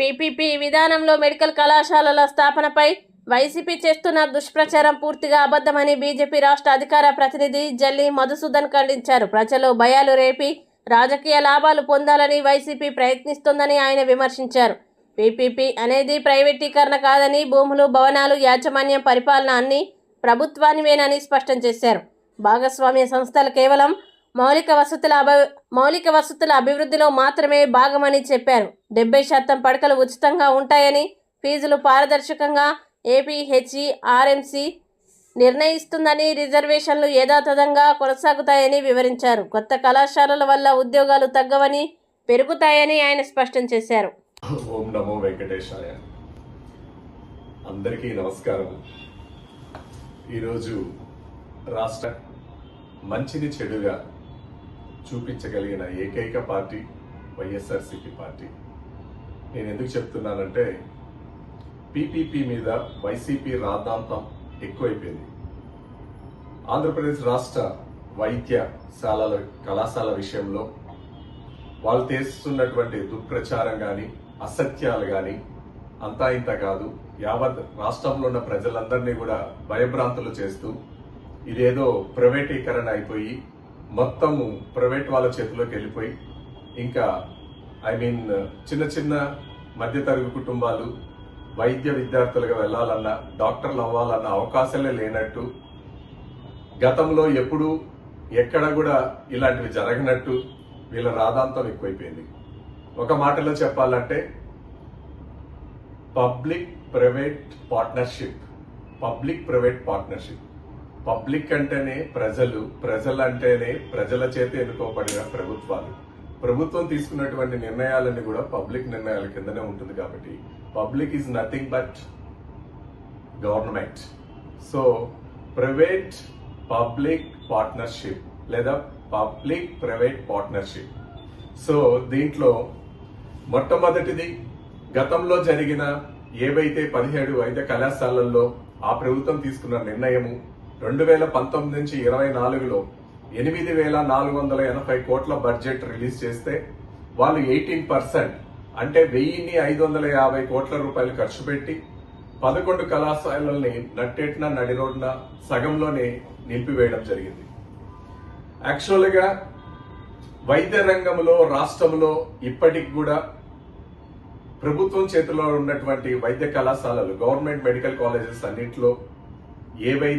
PPP విధానంలో medical కళాశాలల స్థాపనపై YCP చేస్తున్న దుష్ప్రచారం పూర్తిగా అబద్ధమని బీజేపీ రాష్ట్ర అధికార ప్రతినిధి జల్లి మధుసూదన్ ఖండించారు. ప్రజలు భయాలు రేపి రాజకీయ లాభాలు పొందాలని వైసీపీ ప్రయత్నిస్తోందని ఆయన విమర్శించారు. పీపీపీ అనేది ప్రైవేటీకరణ కాదని భూములు భవనాలు యాజమాన్యం పరిపాలన అన్ని ప్రభుత్వానివేనని స్పష్టం చేశారు. భాగస్వామ్య సంస్థలు కేవలం మౌలిక వసతుల అభి మౌలిక వసతుల అభివృద్ధిలో మాత్రమే భాగమని చెప్పారు. డెబ్బై శాతం పడకలు ఉచితంగా ఉంటాయని ఫీజులు పారదర్శకంగా ఏపీహెచ్ఈ ఆర్ఎంసీ నిర్ణయిస్తుందని రిజర్వేషన్లు యథాతథంగా కొనసాగుతాయని వివరించారు. కొత్త కళాశాలల వల్ల ఉద్యోగాలు తగ్గవని పెరుగుతాయని ఆయన స్పష్టం చేశారు. ఓం నమో వెంకటేశాయ. అందరికీ నమస్కారం. ఈరోజు రాష్ట్ర మంచిని చెడుగా చూపించగలిగిన ఏకైక పార్టీ వైఎస్ఆర్సీపీ పార్టీ. నేను ఎందుకు చెప్తున్నానంటే పీపీపీ మీద వైసీపీ రాద్ధాంతం ఎక్కువైపోయింది. ఆంధ్రప్రదేశ్ రాష్ట్ర వైద్యశాలల కళాశాల విషయంలో వాళ్ళు తెస్తున్నటువంటి దుష్ప్రచారం కానీ అసత్యాలు కానీ అంతా ఇంత కాదు. యావత్ రాష్ట్రంలో ఉన్న ప్రజలందరినీ కూడా భయభ్రాంతులు చేస్తూ ఇదేదో ప్రైవేటీకరణ అయిపోయి మొత్తము ప్రైవేట్ వాళ్ళ చేతిలోకి వెళ్ళిపోయి ఇంకా ఐ మీన్ చిన్న చిన్న మధ్యతరగతి కుటుంబాలు వైద్య విద్యార్థులుగా వెళ్ళాలన్నా డాక్టర్లు అవ్వాలన్న అవకాశాలే లేనట్టు గతంలో ఎప్పుడు ఎక్కడ కూడా ఇలాంటివి జరగనట్టు వీళ్ళ రాధాంతం ఎక్కువైపోయింది. ఒక మాటలో చెప్పాలంటే public private partnership public private partnership. Public అంటేనే ప్రజలు ప్రజలు అంటేనే ప్రజల చేత ఎన్నుకోబడిన ప్రభుత్వాలు. ప్రభుత్వం తీసుకున్నటువంటి నిర్ణయాలన్నీ కూడా పబ్లిక్ నిర్ణయాల కిందనే ఉంటుంది కాబట్టి public is nothing but government. So private public partnership లేదా పబ్లిక్ ప్రైవేట్ పార్ట్నర్షిప్. సో దీంట్లో మొట్టమొదటిది గతంలో జరిగిన ఏవైతే పదిహేడు వైద్య కళాశాలల్లో ఆ ప్రభుత్వం తీసుకున్న నిర్ణయము రెండు వేల పంతొమ్మిది నుంచి ఇరవై నాలుగులో ఎనిమిది వేల నాలుగు వందల ఎనభై కోట్ల బడ్జెట్ రిలీజ్ చేస్తే వాళ్ళు ఎయిటీన్ పర్సెంట్ అంటే వెయ్యిన్ని ఐదు వందల యాభై కోట్ల రూపాయలు ఖర్చు పెట్టి పదకొండు కళాశాలల్ని నట్టేట్న నడి రోడ్న సగంలోనే నిలిపివేయడం జరిగింది. యాక్చువల్గా వైద్య రంగంలో రాష్ట్రంలో ఇప్పటికి కూడా ప్రభుత్వం చేతిలో ఉన్నటువంటి వైద్య కళాశాలలు గవర్నమెంట్ మెడికల్ కాలేజెస్ అన్నింటిలో ఏవైతే